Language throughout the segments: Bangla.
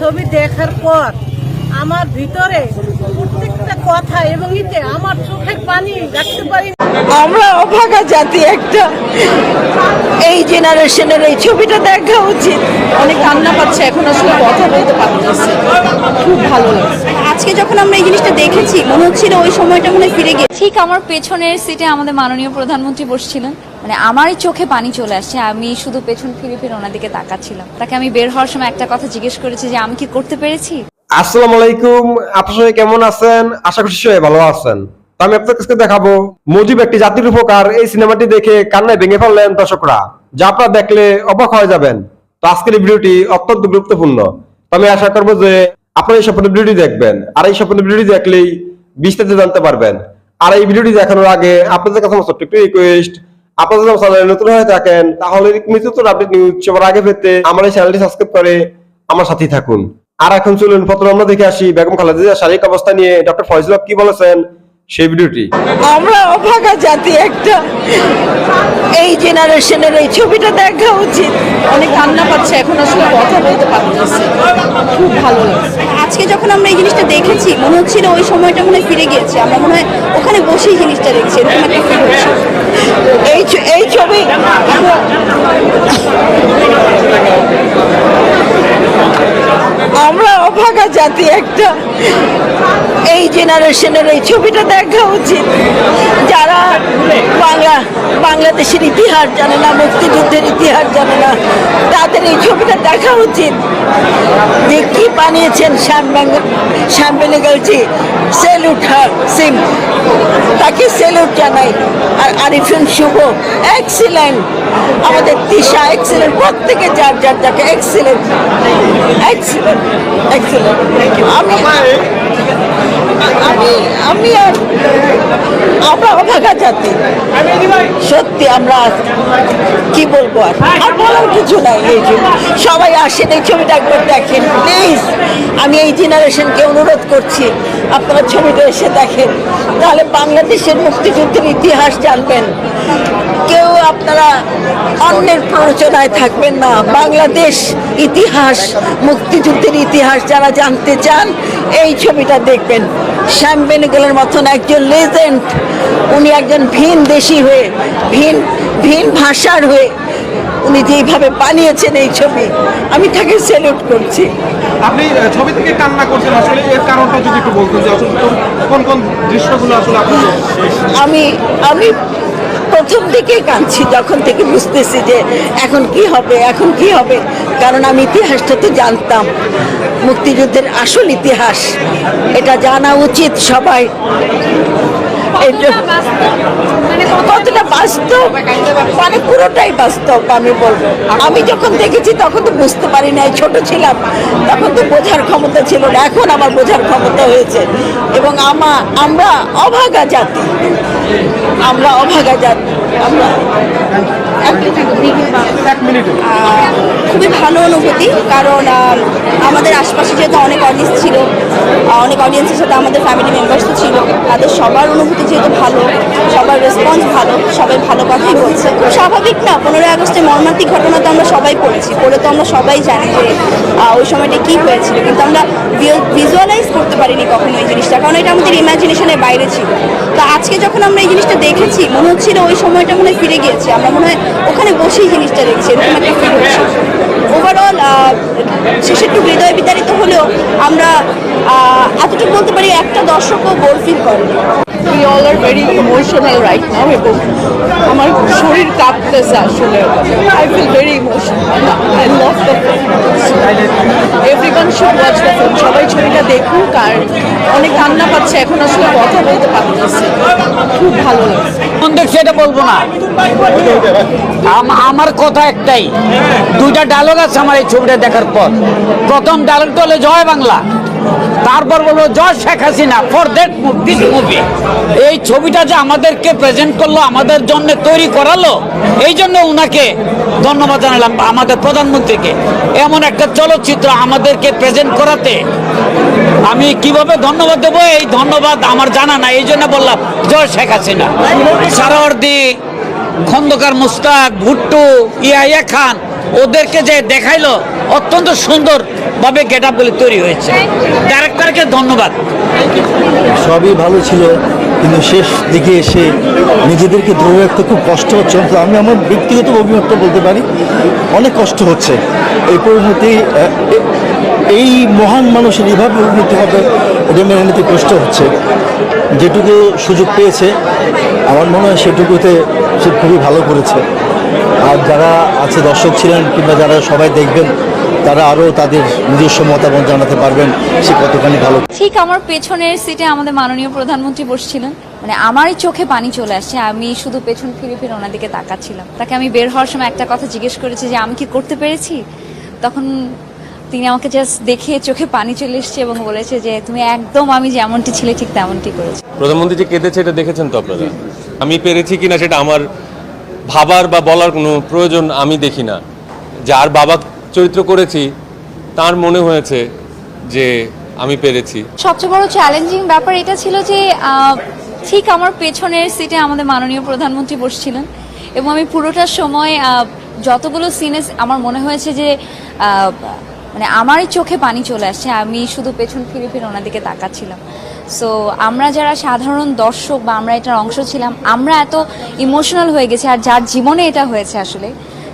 ছবি দেখার পর আমার ভিতরে প্রত্যেকটা কথা এবং ইতে আমার চোখের পানি রাখতে পারি আমরা অভাগা জাতি একটা। এই জেনারেশনের এই ছবিটা দেখা উচিত। অনেক কান্না পাচ্ছে এখন আসলে কথা বলতে পারতেছে খুব ভালো লাগছে। আজকে যখন আমরা এই জিনিসটা দেখেছি মনে হচ্ছিল ওই সময়টা মনে ফিরে গিয়ে ঠিক আমার পেছনের সিটে আমাদের মাননীয় প্রধানমন্ত্রী বসছিলেন। মানে আমারই চোখে পানি চলে আসছে আমি শুধু পেছন ফিরে ফিরে ওনার দিকে তাকাচ্ছিলাম। তাকে আমি বের হওয়ার সময় একটা কথা জিজ্ঞেস করেছি যে আমি কি করতে পেরেছি? আসসালামু আলাইকুম আপনার সবাই কেমন আছেন? আশা করছি সবাই ভালো আছেন। তো আমি আপনাদের কাছে দেখাবো মুজিব একটি জাতির উপকার এই সিনেমাটি দেখে কান্নায় ভেঙে ফেললেন দর্শকরা যা আপনারা দেখলে অবাক হয়ে যাবেন। তো আজকের এই ভিডিওটি অত্যন্ত গুরুত্বপূর্ণ। তো আমি আশা করব যে আপনারা এই সম্পূর্ণ ভিডিওটি দেখবেন, আর এই সম্পূর্ণ ভিডিওটি দেখলেই বিস্তারিত জানতে পারবেন। আর এই ভিডিওটি দেখানোর আগে আপনাদের কাছে আমার একটি রিকোয়েস্ট আপনারা যদি চ্যানেলে নতুন হয়ে থাকেন, তাহলে নতুন আপডেট নিউজ সবার আগে পেতে আমার এই চ্যানেলটি সাবস্ক্রাইব করে আমার সাথেই থাকুন। আর এখন চলুন, প্রথমে আমরা দেখে আসি বেগম খালেদা শারীরিক অবস্থা নিয়ে ডক্টর ফয়জুল কি বলেছেন সেই ভিডিওটি। আমরা অভাগা জাতি একটা। এই জেনারেশনের এই ছবিটা দেখা উচিত। অনেক কান্না পাচ্ছে এখন আসলে কথা বলতে পারতেছে। খুব ভালো লাগছে। আজকে যখন আমরা এই জিনিসটা দেখেছি মনে হচ্ছিল ওই সময়টা মনে হয় ফিরে গিয়েছে। আমরা মনে হয় ওখানে বসেই জিনিসটা দেখছি এরকম একটা ফিল হচ্ছে। এই ছ- এই ছবি অভাগা জাতি একটা। এই জেনারেশনের এই ছবিটা দেখা উচিত। যারা বাংলা, বাংলাদেশের ইতিহাস জানে না, মুক্তিযুদ্ধের ইতিহাস জানে না, তাদের এই ছবিটা দেখা উচিত। কি বানিয়েছেন শ্যাম শ্যাম বেঙ্গলজি সেলুট হার সিং তাকে সেলুট জানাই। আর আরিফিন শুভ এক্সিলেন্ট আমাদের তিশা এক্সিলেন্ট প্রত্যেকে যার যার যাকে এক্সিলেন্ট এক্সিলেন্ট এক্সিলেন্ট আমি আমি আমি আর আমরা অভাগা জাতি। সত্যি আমরা কি বলব আর? আর বলার কিছু নাই এই জন্য সবাই আসেন, এই ছবিটা একবার দেখেন প্লিজ আমি এই জেনারেশনকে অনুরোধ করছি আপনারা ছবিটা এসে দেখেন তাহলে বাংলাদেশের মুক্তিযুদ্ধের ইতিহাস জানবেন। কেউ আপনারা অন্যের প্ররোচনায় থাকবেন না। বাংলাদেশ ইতিহাস, মুক্তিযুদ্ধের ইতিহাস যারা জানতে চান, এই ছবিটা দেখবেন। শ্যাম বেনেগলের মতন একজন লেজেন্ড উনি একজন ভিন দেশি হয়ে, ভিন ভিন ভাষার হয়ে উনি যেইভাবে বানিয়েছেন এই ছবি, আমি তাকে সেলুট করছি। আপনি ছবি থেকে কান্না করছেন আসলে, এর কারণটা যদি একটু বলতেন যে আসলে কোন- কোন দৃশ্যগুলো আসলে আপনার আমি আমি প্রথম দিকে কাঁদছি যখন থেকে বুঝতেছি যে এখন কি হবে, এখন কি হবে। কারণ আমি ইতিহাসটা তো জানতাম। মুক্তিযুদ্ধের আসল ইতিহাস, এটা জানা উচিত সবাই। কতটা বাস্তব মানে পুরোটাই বাস্তব আমি বলব। আমি যখন দেখেছি তখন তো বুঝতে পারি নাই, ছোট ছিলাম, তখন তো বোঝার ক্ষমতা ছিল না, এখন আমার বোঝার ক্ষমতা হয়েছে। এবং আমা, আমরা অভাগা জাতি, আমরা অভাগা জাতি, আমরা খুবই ভালো অনুভূতি কারণ আমাদের আশপাশে যেহেতু অনেক অডিয়েন্স ছিল অনেক অডিয়েন্সের সাথে আমাদের ফ্যামিলি মেম্বার্সও ছিল তাদের সবার অনুভূতি যেহেতু ভালো সবার রেসপন্স ভালো সবাই ভালো কথাই বলছে। খুব স্বাভাবিক না পনেরোই আগস্টে মর্মান্তিক ঘটনা তো আমরা সবাই পড়েছি পড়ে তো আমরা সবাই জানি যে ওই সময়টা কী হয়েছিল কিন্তু আমরা ভিজুয়ালাইজ করতে পারিনি কখনো এই জিনিসটা কারণ এটা আমাদের ইমাজিনেশনের বাইরে ছিল। তো আজকে যখন আমরা এই জিনিসটা দেখেছি মনে হচ্ছিল ওই সময়টা মনে হয় ফিরে গিয়েছে আমরা মনে হয় ওখানে বসেই জিনিসটা দেখছি, এরকম একটা ফিল হচ্ছে ওভারঅল শেষে একটু হৃদয় বিতাড়িত হলেও আমরা এতটুকু বলতে পারি একটা দর্শকও বোর ফিল করেনি we all are very emotional right now এবং আমার শরীর কাঁপতেছে আসলে। I feel very emotional I love the everyone should watch the film সবাই ছবিটা দেখুক আর অনেক কান্না পাচ্ছে এখন আসলে কথা বলতে পারতেছে খুব ভালো লাগছে। কোন দেখছি এটা বলব না। আম- আমার কথা একটাই দুইটা ডায়লগ আছে আমার এই ছবিটা দেখার পর। প্রথম ডায়লগটা হলো জয় বাংলা। তারপর বলব জয় Sheikh Hasina for that this movie এই ছবিটা যে আমাদেরকে প্রেজেন্ট করল আমাদের জন্য তৈরি করালো এই জন্য ওনাকে ধন্যবাদ জানালাম আমাদের প্রধানমন্ত্রীকে। এমন একটা চলচ্চিত্র আমাদেরকে প্রেজেন্ট করাতে আমি কীভাবে ধন্যবাদ দেবো? এই ধন্যবাদ আমার জানা না এই জন্য বললাম জয় শেখ হাসিনা। সারাওয়ার্দি খন্দকার মুস্তাক ভুট্টু ইয়াহিয়া খান ওদেরকে যে দেখাইলো অত্যন্ত সুন্দরভাবে গেট আপগুলি তৈরি হয়েছে। ডাইরেক্টরকে ধন্যবাদ। সবই ভালো ছিল কিন্তু শেষ দিকে এসে নিজেদেরকে ধরে রাখতে খুব কষ্ট হচ্ছে। অন্তত আমি আমার ব্যক্তিগত অভিমতটা বলতে পারি অনেক কষ্ট হচ্ছে। এই পরিণতি এই মহান মানুষের এভাবে উন্নতি হবে এটা মেনে নিতে কষ্ট হচ্ছে। যেটুকু সুযোগ পেয়েছে আমার মনে হয় সেটুকুতে সে খুবই ভালো করেছে। আর যারা আছে দর্শক ছিলেন কিংবা যারা সবাই দেখবেন তারা আরও তাদের নিজস্ব মতামত জানাতে পারবেন সে কতখানি ভালো। ঠিক আমার পেছনের সিটে আমাদের মাননীয় প্রধানমন্ত্রী বসছিলেন। মানে আমারই চোখে পানি চলে আসছে আমি শুধু পেছন ফিরে ফিরে ওনার দিকে তাকাচ্ছিলাম। তাকে আমি বের হওয়ার সময় একটা কথা জিজ্ঞেস করেছি যে আমি কি করতে পেরেছি? তখন তিনি আমাকে জাস্ট দেখে চোখে পানি চলে এসছে এবং বলেছে যে তুমি একদম আমি যেমনটি ছিলে ঠিক তেমনটি করেছ। প্রধানমন্ত্রী যে কেঁদেছে এটা দেখেছেন তো আপনারা? আমি পেরেছি কিনা সেটা আমার ভাবার বা বলার কোনো প্রয়োজন আমি দেখি না। যার বাবা চরিত্র করেছি, তার মনে হয়েছে যে আমি পেরেছি। সবচেয়ে বড় চ্যালেঞ্জিং ব্যাপার এটা ছিল যে ঠিক আমার পেছনের সিটে আমাদের মাননীয় প্রধানমন্ত্রী বসছিলেন এবং আমি পুরোটা সময় যতগুলো সিনে আমার মনে হয়েছে যে মানে আমারই চোখে পানি চলে আসছে, আমি শুধু পেছন ফিরে ফিরে ওনার দিকে তাকাচ্ছিলাম। সো আমরা যারা সাধারণ দর্শক বা আমরা এটার অংশ ছিলাম, আমরা এত ইমোশনাল হয়ে গেছি আর যার জীবনে এটা হয়েছে আসলে,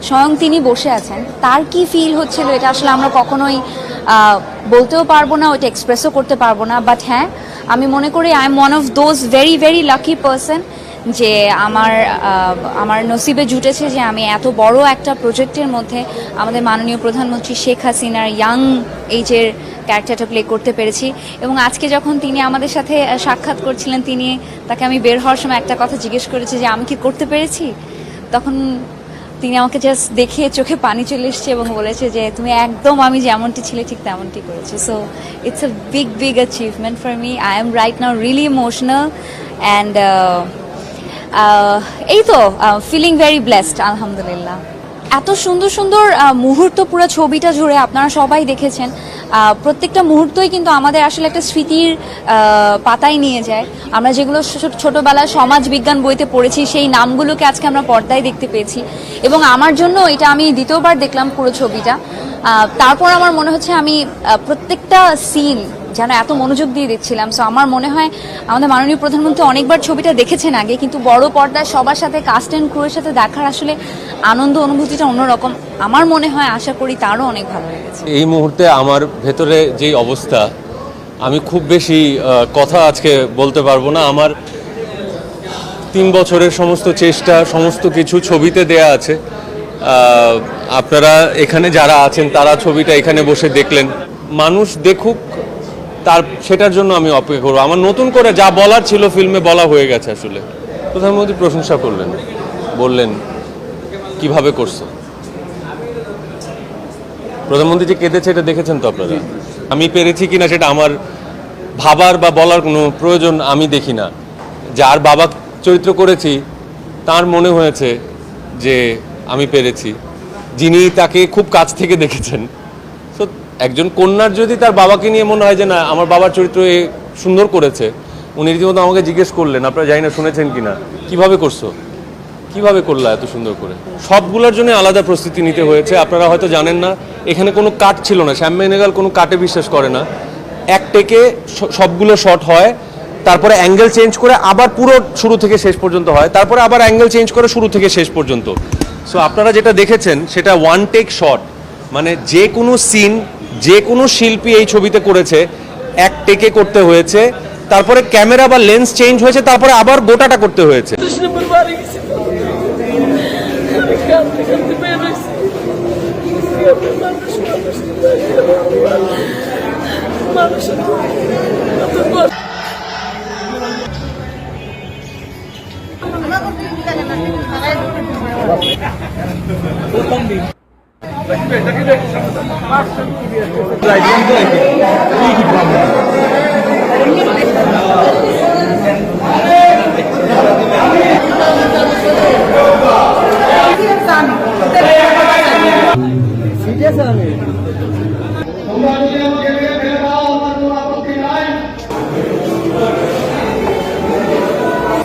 স্বয়ং তিনি বসে আছেন, তার কি ফিল হচ্ছিল এটা আসলে আমরা কখনোই বলতেও পারব না, ওইটা এক্সপ্রেসও করতে পারব না বাট হ্যাঁ আমি মনে করি I am one of those very very lucky person যে আমার আমার নসিবে জুটেছে যে আমি এত বড় একটা প্রজেক্টের মধ্যে আমাদের মাননীয় প্রধানমন্ত্রী শেখ হাসিনার ইয়াং এইজের ক্যারেক্টারটা প্লে করতে পেরেছি। এবং আজকে যখন তিনি আমাদের সাথে সাক্ষাৎ করছিলেন, তিনি তাকে আমি বের হওয়ার সময় একটা কথা জিজ্ঞেস করেছি যে, আমি কি করতে পেরেছি? তখন তিনি আমাকে জাস্ট দেখে চোখে পানি চলে এসছে এবং বলেছে যে, তুমি একদম আমি যেমনটি ছিলে, ঠিক তেমনটি করেছ। So it's a big big achievement for me I am right now really emotional and এই তো ফিলিং ভেরি ব্লেসড আলহামদুলিল্লাহ। এত সুন্দর সুন্দর মুহূর্ত পুরো ছবিটা জুড়ে আপনারা সবাই দেখেছেন। প্রত্যেকটা মুহূর্তই কিন্তু আমাদের আসলে একটা স্মৃতির পাতায় নিয়ে যায়। আমরা যেগুলো ছোটোবেলায় সমাজ বিজ্ঞান বইতে পড়েছি, সেই নামগুলোকে আজকে আমরা পর্দায় দেখতে পেয়েছি। এবং আমার জন্য এটা আমি দ্বিতীয়বার দেখলাম পুরো ছবিটা। তারপর আমার মনে হচ্ছে আমি প্রত্যেকটা সিন যেন এত মনোযোগ দিয়ে দেখছিলাম। সো আমার মনে হয় আমাদের মাননীয় প্রধানমন্ত্রী অনেকবার ছবিটা দেখেছেন আগে, কিন্তু বড় পর্দায় সবার সাথে কাস্ট অ্যান্ড ক্রুয়ের সাথে দেখার আসলে আনন্দ, অনুভূতিটা অন্যরকম। আমার মনে হয়, আশা করি তারও অনেক ভালো লেগেছে এই মুহূর্তে আমার ভেতরে যেই অবস্থা, আমি খুব বেশি কথা আজকে বলতে পারব না। আমার তিন বছরের সমস্ত চেষ্টা, সমস্ত কিছু ছবিতে দেয়া আছে। আপনারা এখানে যারা আছেন, তারা ছবিটা এখানে বসে দেখলেন। মানুষ দেখুক, তার, সেটার জন্য আমি অপেক্ষা করব। আমার নতুন করে যা বলার ছিল ফিল্মে বলা হয়ে গেছে আসলে। প্রধানমন্ত্রী প্রশংসা করলেন, বললেন, কীভাবে করছ? প্রধানমন্ত্রী যে কেঁদেছে, এটা দেখেছেন তো আপনারা? আমি পেরেছি কিনা সেটা আমার ভাবার বা বলার কোনো প্রয়োজন আমি দেখি না। যার বাবা চরিত্র করেছি, তার মনে হয়েছে যে আমি পেরেছি। যিনি তাকে খুব কাছ থেকে দেখেছেন। তো একজন কন্যার যদি তার বাবাকে নিয়ে মনে হয় যে, না, আমার বাবার চরিত্র এ সুন্দর করেছে, উনি রীতিমতো আমাকে জিজ্ঞেস করলেন, আপনারা জানি না, শুনেছেন কিনা? কীভাবে করছ? কীভাবে করলা এত সুন্দর করে? সবগুলোর জন্য আলাদা প্রস্তুতি নিতে হয়েছে। আপনারা হয়তো জানেন না, এখানে কোনো কাট ছিল না। শ্যাম মেনেগাল কোনো কাটে বিশ্বাস করে না। এক টেকে সবগুলো শট হয়। তারপরে অ্যাঙ্গেল চেঞ্জ করে আবার পুরো শুরু থেকে শেষ পর্যন্ত হয়। তারপরে আবার অ্যাঙ্গেল চেঞ্জ করে শুরু থেকে শেষ পর্যন্ত। সো আপনারা যেটা দেখেছেন, সেটা ওয়ান টেক শট মানে যে কোনো সিন যে কোনো শিল্পী এই ছবিতে করেছে, এক টেকে করতে হয়েছে। তারপরে ক্যামেরা বা লেন্স চেঞ্জ হয়েছে, তারপরে আবার গোটাটা করতে হয়েছে।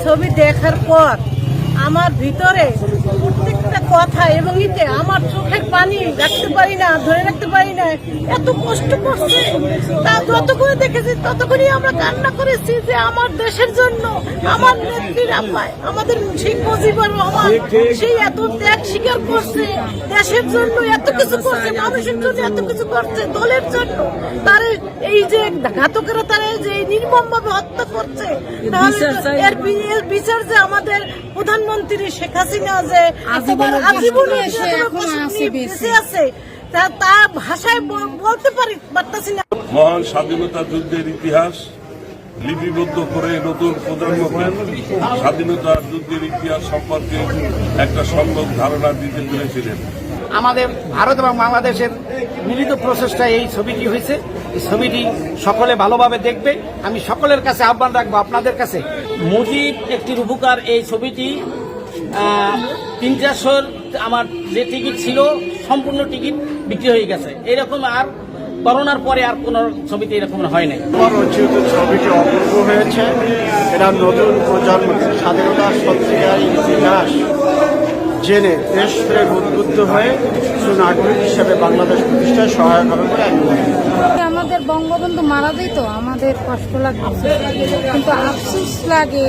ছবি দেখার পর আমার ভিতরে কথা এবং ইতে আমার চোখের পানি রাখতে পারি না ধরে রাখতে পারি না এত কষ্ট করছে। তা যত করে দেখেছি ততক্ষণই আমরা কান্না করেছি যে আমার দেশের জন্য আমার নেত্রীর আপায় আমাদের শেখ মুজিবুর রহমান সেই এত ত্যাগ স্বীকার করছে দেশের জন্য এত কিছু করছে মানুষের জন্য এত কিছু করছে দলের জন্য। তার এই যে ঘাতকেরা তারা যে নির্মম ভাবে হত্যা করছে তাহলে এর বিচার যে আমাদের প্রধানমন্ত্রী শেখ হাসিনা যে একেবারে আজীবনে আছে তা তা ভাষায় বলতে পারি পারতাছি না। মহান স্বাধীনতা যুদ্ধের ইতিহাস লিপিবদ্ধ করে নতুন প্রজন্মকে স্বাধীনতা যুদ্ধের ইতিহাস সম্পর্কে একটা সম্যক ধারণা দিতে পেরেছিলেন। আমাদের ভারত এবং বাংলাদেশের মিলিত প্রচেষ্টায় এই ছবিটি হয়েছে। এই ছবিটি সকলে ভালোভাবে দেখবে। আমি সকলের কাছে আহ্বান রাখব আপনাদের কাছে। মুজিব একটি রূপকার এই ছবিটি তিন চারশোর আমার যে টিকিট ছিল, সম্পূর্ণ টিকিট বিক্রি হয়ে গেছে। এরকম আর করোনার পরে আর কোনো ছবিতে এরকম হয় নাই। আমার রচিত ছবিটি অপূর্ব হয়েছে এরা নতুন প্রজন্মকে স্বাধীনতার সত্যিকার ইতিহাস জেনে দেশপ্রেম উদ্বুদ্ধ হয়ে সুনাগরিক হিসেবে বাংলাদেশ প্রতিষ্ঠায় সহায়ক হবে বলে আমি মনে করি। আমাদের বঙ্গবন্ধু মারা যেত আমাদের কষ্ট লাগছে কিন্তু আফসোস লাগে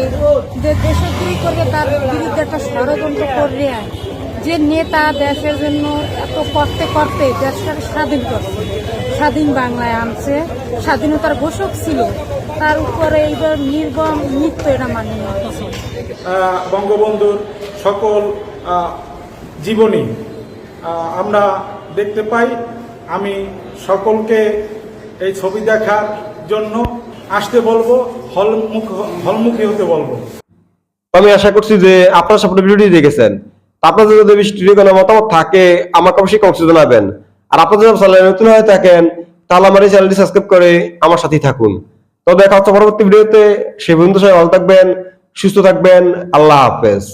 যে দেশদ্রোহী করে তার বিরুদ্ধে একটা ষড়যন্ত্র করলে যে নেতা দেশের জন্য এত করতে করতে দেশটাকে স্বাধীন করছে স্বাধীন বাংলায় আনছে স্বাধীনতার ঘোষক ছিল। তার উপরে এইবার নির্গম মৃত্যু এটা মানি না বঙ্গবন্ধুর সকল জীবনী আমরা দেখতে পাই, আমি সকলকে এই ছবি দেখার জন্য আসতে বলব, হলমুখ হলমুখী হতে বলব। আমি আশা করছি যে আপনারা সব ভিডিওটি দেখেছেন। আপনাদের যদি ভিডিও কোনো মতামত থাকে, আমাকে অবশ্যই কমেন্টে জানাবেন। আর আপনারা যদি চ্যানেলে নতুন হয়ে থাকেন, তাহলে আমার এই চ্যানেলটি সাবস্ক্রাইব করে আমার সাথেই থাকুন। তো দেখা হচ্ছে পরবর্তী ভিডিওতে। সেই পর্যন্ত সবাই ভালো থাকবেন, সুস্থ থাকবেন, আল্লাহ হাফেজ।